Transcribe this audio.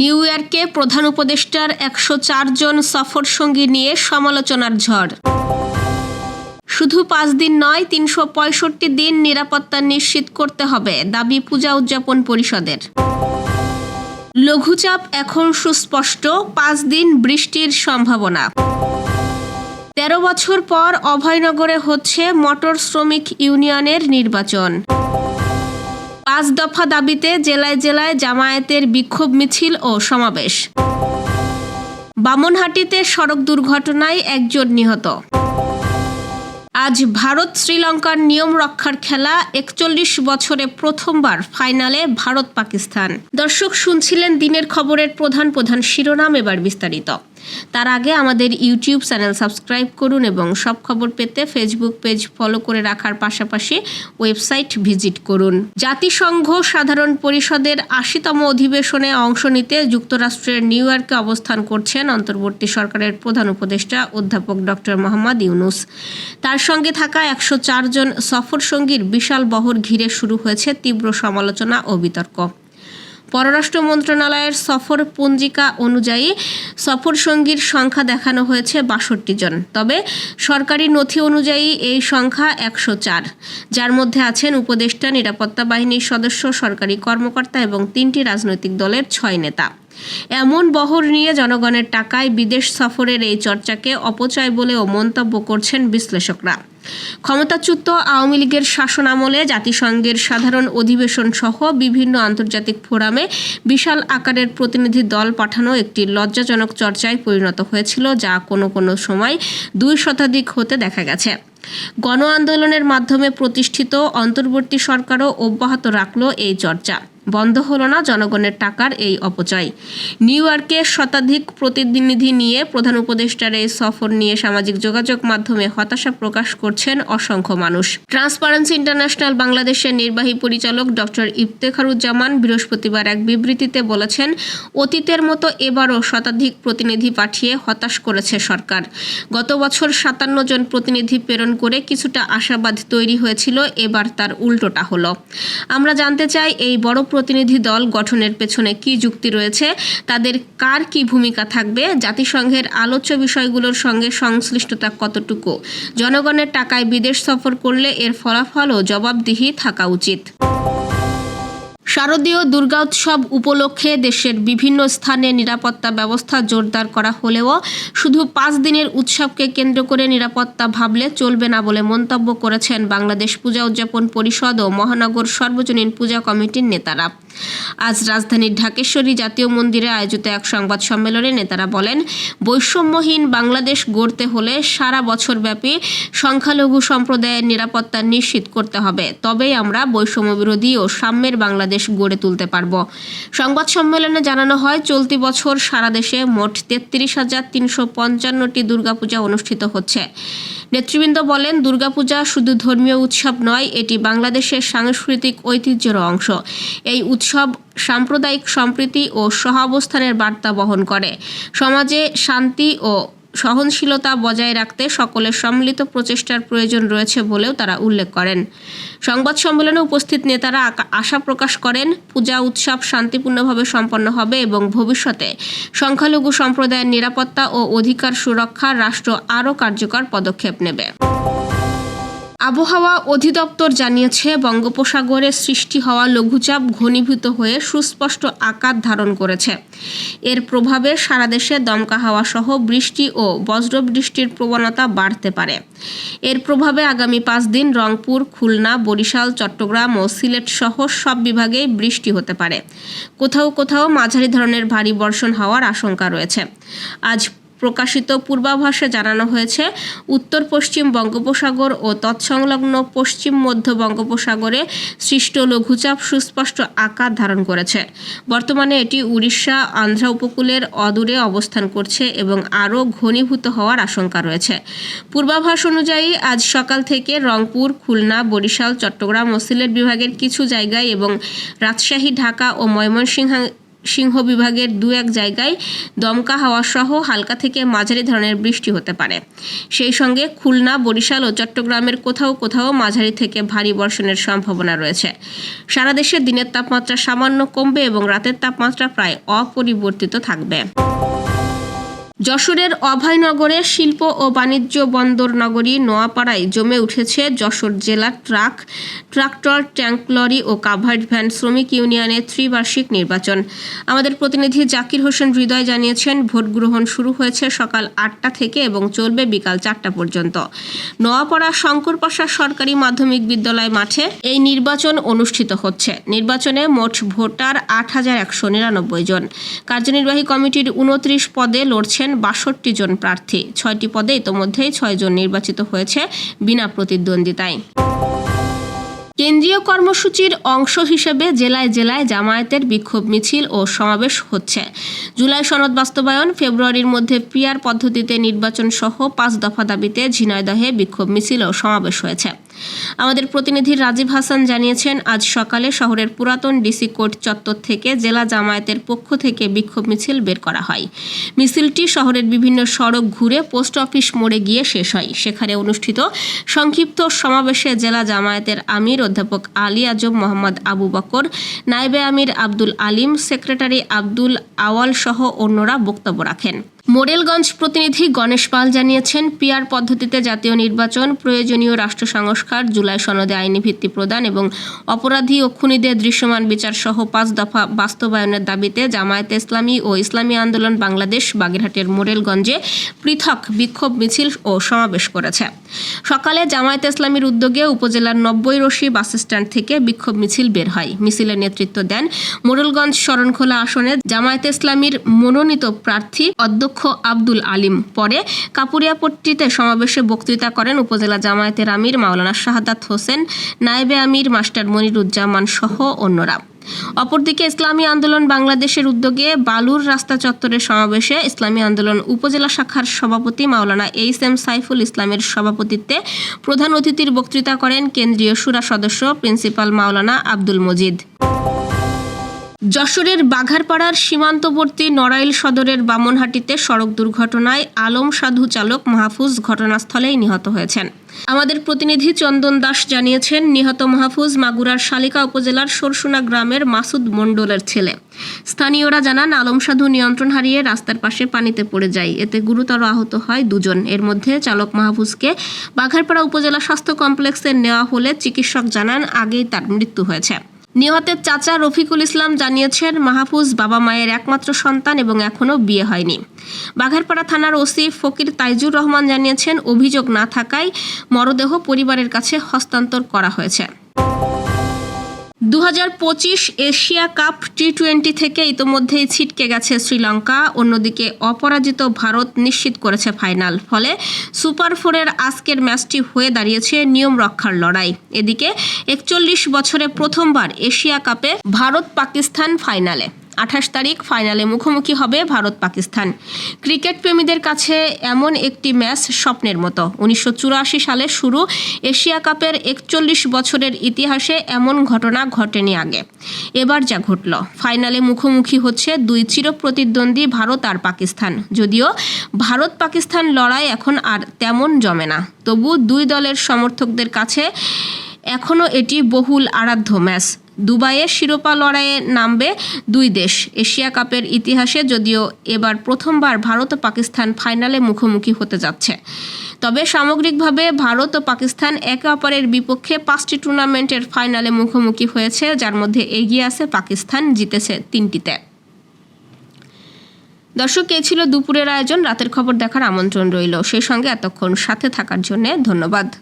New ইয়র্কে প্রধান উপদেষ্টার একশো জন সফর সঙ্গী নিয়ে সমালোচনার ঝড়। শুধু পাঁচ দিন নয়, তিনশো দিন নিরাপত্তা নিশ্চিত করতে হবে, দাবি পূজা উদযাপন পরিষদের। লঘুচাপ এখন সুস্পষ্ট, পাঁচ দিন বৃষ্টির সম্ভাবনা। তেরো বছর পর অভয়নগরে হচ্ছে মোটর শ্রমিক ইউনিয়নের নির্বাচন। পাঁচ দফা দাবিতে জেলায় জেলায় জামায়াতের বিক্ষোভ মিছিল ও সমাবেশ। বামনহাটিতে সড়ক দুর্ঘটনায় একজন নিহত। আজ ভারত শ্রীলঙ্কার নিয়ম রক্ষার খেলা একচল্লিশ বছরে প্রথমবার ফাইনালে ভারত পাকিস্তান দর্শক শুনছিলেন দিনের খবরের প্রধান প্রধান শিরোনাম এবার বিস্তারিত। তার আগে আমাদের ইউটিউব চ্যানেল সাবস্ক্রাইব করুন এবং সব খবর পেতে ফেসবুক পেজ ফলো করে রাখার পাশাপাশি ওয়েবসাইট ভিজিট করুন। জাতিসংঘ সাধারণ পরিষদের আশিতম অধিবেশনে অংশ নিতে যুক্তরাষ্ট্রের নিউ ইয়র্কে অবস্থান করছেন অন্তর্বর্তী সরকারের প্রধান উপদেষ্টা অধ্যাপক ডক্টর মোহাম্মদ ইউনুস। তার সঙ্গে থাকা একশো জন সফর সঙ্গীর বিশাল বহর ঘিরে শুরু হয়েছে তীব্র সমালোচনা ও বিতর্ক। পররাষ্ট্র মন্ত্রণালয়ের সফর পঞ্জিকা অনুযায়ী সফর সঙ্গীর সংখ্যা দেখানো হয়েছে বাষট্টি জন। তবে সরকারি নথি অনুযায়ী এই সংখ্যা একশো চার। যার মধ্যে আছেন উপদেষ্টা, নিরাপত্তা বাহিনীর সদস্য, সরকারি কর্মকর্তা এবং তিনটি রাজনৈতিক দলের ছয় নেতা। এমন বহর নিয়ে জনগণের টাকায় বিদেশ সফরের এই চর্চাকে অপচয় বলেও মন্তব্য করছেন বিশ্লেষকরা। ক্ষমতাচ্যুত আওয়ামী লীগের শাসন আমলে জাতিসংঘের সাধারণ অধিবেশন সহ বিভিন্ন আন্তর্জাতিক ফোরামে বিশাল আকারের প্রতিনিধি দল পাঠানো একটি লজ্জাজনক চর্চায় পরিণত হয়েছিল, যা কোনো কোনো সময় দুই শতাধিক হতে দেখা গেছে। গণ আন্দোলনের মাধ্যমে প্রতিষ্ঠিত অন্তর্বর্তী সরকারও অব্যাহত রাখল এই চর্চা। বন্ধ হলো না জনগণের টাকার এই অপচয়। নিউ ইয়র্কে শতাধিক প্রতিনিধি নিয়ে প্রধান উপদেষ্টার এই সফর নিয়ে সামাজিক যোগাযোগ মাধ্যমে হতাশা প্রকাশ করছেন অসংখ্য মানুষ। ট্রান্সপারেন্সি ইন্টারন্যাশনাল বাংলাদেশের নির্বাহী পরিচালক ডক্টর ইফতেখারুজ্জামান বৃহস্পতিবার এক বিবৃতিতে বলেছেন, অতীতের মতো এবারও শতাধিক প্রতিনিধি পাঠিয়ে হতাশ করেছে সরকার। গত বছর সাতান্ন জন প্রতিনিধি প্রেরণ করে কিছুটা আশাবাদ তৈরি হয়েছিল, এবার তার উল্টোটা হলো। আমরা জানতে চাই, এই বড় প্রতিনিধি দল গঠনের পেছনে কি যুক্তি রয়েছে? তাদের কার কি ভূমিকা থাকবে? জাতিসংঘের আলোচ্য বিষয়গুলোর সঙ্গে সংশ্লিষ্টতা কতটুকু? জনগণের টাকায় বিদেশ সফর করলে এর ফলাফল ও জবাবদিহি থাকা উচিত। শারদীয় দুর্গা উৎসব উপলক্ষে দেশের বিভিন্ন স্থানে নিরাপত্তা ব্যবস্থা জোরদার করা হলেও শুধু পাঁচ দিনের উৎসবকে কেন্দ্র করে নিরাপত্তা ভাবলে চলবে না বলে মন্তব্য করেছেন বাংলাদেশ পূজা উদযাপন পরিষদ ও মহানগর সর্বজনীন পূজা কমিটির নেতারা। আজ রাজধানীর ঢাকেশ্বরী জাতীয় মন্দিরে আয়োজিত এক সংবাদ সম্মেলনে নেতারা বলেন, বৈষম্যহীন বাংলাদেশ গড়তে হলে সারা বছর ব্যাপী সংখ্যালঘু সম্প্রদায়ের নিরাপত্তা নিশ্চিত করতে হবে। তবেই আমরা বৈষম্য বিরোধী ও সাম্যের বাংলাদেশ গড়ে তুলতে পারব। সংবাদ সম্মেলনে জানানো হয়, চলতি বছর সারা দেশে মোট তেত্রিশ হাজার তিনশো পঞ্চান্নটি দুর্গাপূজা অনুষ্ঠিত হচ্ছে। নেতৃবৃন্দ বলেন, দুর্গাপূজা শুধু ধর্মীয় উৎসব নয়, এটি বাংলাদেশের সাংস্কৃতিক ঐতিহ্যের অংশ। এই উৎসব সাম্প্রদায়িক সম্প্রীতি ও সহাবস্থানের বার্তা বহন করে। সমাজে শান্তি ও সহনশীলতা বজায় রাখতে সকলের সম্মিলিত প্রচেষ্টার প্রয়োজন রয়েছে বলেও তারা উল্লেখ করেন। সংবাদ সম্মেলনে উপস্থিত নেতারা আশা প্রকাশ করেন, পূজা উৎসব শান্তিপূর্ণভাবে সম্পন্ন হবে এবং ভবিষ্যতে সংখ্যালঘু সম্প্রদায়ের নিরাপত্তা ও অধিকার সুরক্ষা রাষ্ট্র আরও কার্যকর পদক্ষেপ নেবে। আবহাওয়া অধিদপ্তর জানিয়েছে, বঙ্গোপসাগরে সৃষ্টি হওয়া লঘুচাপ ঘনীভূত হয়ে সুস্পষ্ট আকার ধারণ করেছে। এর প্রভাবে সারা দেশে দমকা হাওয়া সহ বৃষ্টি ও বজ্রবৃষ্টির প্রবণতা বাড়তে পারে। এর প্রভাবে আগামী পাঁচ দিন রংপুর, খুলনা, বরিশাল, চট্টগ্রাম ও সিলেট সহ সব বিভাগেই বৃষ্টি হতে পারে। কোথাও কোথাও মাঝারি ধরনের ভারী বর্ষণ হওয়ার আশঙ্কা রয়েছে। আজ প্রকাশিত পূর্বাভাসে জানানো হয়েছে, উত্তর পশ্চিম বঙ্গোপসাগর ও তৎসংলগ্ন পশ্চিম মধ্য বঙ্গোপসাগরে সৃষ্ট লঘুচাপ সুস্পষ্ট আকার ধারণ করেছে। বর্তমানে এটি উড়িষ্যা, আন্ধ্রা উপকূলের অদূরে অবস্থান করছে এবং আরও ঘনীভূত হওয়ার আশঙ্কা রয়েছে। পূর্বাভাস অনুযায়ী, আজ সকাল থেকে রংপুর, খুলনা, বরিশাল, চট্টগ্রাম ও সিলেট বিভাগের কিছু জায়গায় এবং রাজশাহী, ঢাকা ও ময়মনসিংহ সিংহ বিভাগের দু এক জায়গায় দমকা হাওয়া সহ হালকা থেকে মাঝারি ধরনের বৃষ্টি হতে পারে। সেই সঙ্গে খুলনা, বরিশাল ও চট্টগ্রামের কোথাও কোথাও মাঝারি থেকে ভারী বর্ষণের সম্ভাবনা রয়েছে। সারা দেশে দিনের তাপমাত্রা সামান্য কমবে এবং রাতের তাপমাত্রা প্রায় অপরিবর্তিত থাকবে। যশোরের অভয়নগরে শিল্প ও বাণিজ্য বন্দর নগরী নোয়াপাড়ায় জমে উঠেছে যশোর জেলার ট্রাক, ট্রাক্টর, ট্যাঙ্ক, লরি ও কাভার্ড ভ্যান শ্রমিক ইউনিয়নের ত্রিবার্ষিক নির্বাচন। আমাদের প্রতিনিধি জাকির হোসেন হৃদয় জানিয়েছেন, ভোট গ্রহণ শুরু হয়েছে সকাল আটটা থেকে এবং চলবে বিকাল চারটা পর্যন্ত। নোয়াপাড়া শঙ্করপাশা সরকারি মাধ্যমিক বিদ্যালয় মাঠে এই নির্বাচন অনুষ্ঠিত হচ্ছে। নির্বাচনে মোট ভোটার আট হাজার একশো নিরানব্বই জন। কার্যনির্বাহী কমিটির উনত্রিশ পদে লড়ছেন বাষট্টি জন প্রার্থী। ছয়টি পদে ইতোমধ্যেই ছয় জন নির্বাচিত হয়েছে বিনা প্রতিদ্বন্দ্বিতায়। কেন্দ্রীয় কর্মসূচির অংশ হিসেবে জেলায় জেলায় জামায়াতের বিক্ষোভ মিছিল ও সমাবেশ হচ্ছে। জুলাই সনদ বাস্তবায়ন, ফেব্রুয়ারির মধ্যে পিয়ার পদ্ধতিতে নির্বাচন সহ পাঁচ দফা দাবিতে ঝিনাইদহে বিক্ষোভ মিছিল ও সমাবেশ হয়েছে। আমাদের প্রতিনিধি রাজীব হাসান জানিয়েছেন, আজ সকালে শহরের পুরাতন ডিসি কোর্ট চত্বর থেকে জেলা জামায়াতের পক্ষ থেকে বিক্ষোভ মিছিল বের করা হয়। মিছিলটি শহরের বিভিন্ন সড়ক ঘুরে পোস্ট অফিস মোড়ে গিয়ে শেষ হয়। সেখানে অনুষ্ঠিত সংক্ষিপ্ত সমাবেশে জেলা জামায়াতের আমির অধ্যাপক আলী আজম মোহাম্মদ আবু বকর নাইবে আমির আব্দুল আলিম, সেক্রেটারি আব্দুল আওয়াল সহ অন্যরা বক্তব্য রাখেন। মোডেলগঞ্জ প্রতিনিধি গণেশ পাল জানিয়েছেন পিয়ার পদ্ধতিতে জাতীয় নির্বাচন প্রয়োজনীয় রাষ্ট্র সংস্কার, জুলাই সনদে আইনি ভিত্তি প্রদান এবং অপরাধী ও খুনিদের দৃশ্যমান বিচার সহ পাঁচ দফা বাস্তবায়নের দাবিতে জামায়াতে ইসলামী ও ইসলামী আন্দোলন বাংলাদেশ বাগেরহাটের মোডেলগঞ্জে পৃথক বিক্ষোভ মিছিল ও সমাবেশ করেছে। সকালে জামায়াতে ইসলামীর উদ্যোগে উপজেলার নব্বই রশি বাস স্ট্যান্ড থেকে বিক্ষোভ মিছিল বের হয়। মিছিলের নেতৃত্ব দেন মোড়লগঞ্জ শরণখোলা আসনে জামায়াতে ইসলামীর মনোনীত প্রার্থী অধ্যক্ষ আব্দুল আলিম। পরে কাপুরিয়াপট্টিতে সমাবেশে বক্তৃতা করেন উপজেলা জামায়াতের আমির মাওলানা শাহাদাত হোসেন, নায়েবে আমির মাস্টার মনিরুজ্জামান সহ অন্যরা। অপরদিকে ইসলামী আন্দোলন বাংলাদেশের উদ্যোগে বালুর রাস্তা চত্বরের সমাবেশে ইসলামী আন্দোলন উপজেলা শাখার সভাপতি মাওলানা এইচ এম সাইফুল ইসলামের সভাপতিত্বে প্রধান অতিথির বক্তৃতা করেন কেন্দ্রীয় সুরা সদস্য প্রিন্সিপাল মাওলানা আব্দুল মজিদ। যশোরের বাঘারপাড়ার সীমান্তবর্তী নড়াইল সদরের বামনহাটিতে সড়ক দুর্ঘটনায় আলম সাধু চালক মাহফুজ ঘটনাস্থলেই নিহত হয়েছেন। আমাদের প্রতিনিধি চন্দন দাস জানিয়েছেন, নিহত মাহফুজ মাগুরার শালিকা উপজেলার সরসুনা গ্রামের মাসুদ মণ্ডলের ছেলে। স্থানীয়রা জানান, আলম সাধু নিয়ন্ত্রণ হারিয়ে রাস্তার পাশে পানিতে পড়ে যায়। এতে গুরুতর আহত হয় দুজন। এর মধ্যে চালক মাহফুজকে বাঘারপাড়া উপজেলা স্বাস্থ্য কমপ্লেক্সে নেওয়া হলে চিকিৎসক জানান, আগেই তার মৃত্যু হয়েছে। নিহতের চাচা রফিকুল ইসলাম জানিয়েছেন, মাহফুজ বাবা মায়ের একমাত্র সন্তান এবং এখনও বিয়ে হয়নি। বাঘারপাড়া থানার ওসি ফকির তাইজুর রহমান জানিয়েছেন, অভিযোগ না থাকায় মরদেহ পরিবারের কাছে হস্তান্তর করা হয়েছে। দু হাজার পঁচিশ এশিয়া কাপ টি টোয়েন্টি থেকে ইতোমধ্যেই ছিটকে গেছে শ্রীলঙ্কা। অন্যদিকে অপরাজিত ভারত নিশ্চিত করেছে ফাইনাল। ফলে সুপার ফোরের আজকের ম্যাচটি হয়ে দাঁড়িয়েছে নিয়ম রক্ষার লড়াই। এদিকে একচল্লিশ বছরে প্রথমবার এশিয়া কাপে ভারত পাকিস্তান ফাইনালে। আঠাশ তারিখ ফাইনালে মুখোমুখি হবে ভারত পাকিস্তান। ক্রিকেট প্রেমীদের কাছে এমন একটি ম্যাচ স্বপ্নের মতো। উনিশশো চুরাশি সালে শুরু, এশিয়া কাপের একচল্লিশ বছরের ইতিহাসে এমন ঘটনা ঘটেনি আগে। এবার যা ঘটল, ফাইনালে মুখোমুখি হচ্ছে দুই চিরপ্রতিদ্বন্দ্বী ভারত আর পাকিস্তান। যদিও ভারত পাকিস্তান লড়াই এখন আর তেমন জমে না। তবু দুই দলের সমর্থকদের কাছে এখনও এটি বহুল আরাধ্য ম্যাচ। দুবাইয়ে শিরোপা লড়াইয়ে নামবে দুই দেশ। এশিয়া কাপের ইতিহাসে যদিও এবার প্রথমবার ভারত ও পাকিস্তান ফাইনালে মুখোমুখি হতে যাচ্ছে। তবে সামগ্রিকভাবে ভারত ও পাকিস্তান একে অপরের বিপক্ষে পাঁচটি টুর্নামেন্টের ফাইনালে মুখোমুখি হয়েছে, যার মধ্যে এগিয়ে আছে পাকিস্তান, জিতেছে তিনটিতে। দর্শক এ ছিল দুপুরের আয়োজন। রাতের খবর দেখার আমন্ত্রণ রইল। সেই সঙ্গে এতক্ষণ সাথে থাকার জন্য ধন্যবাদ।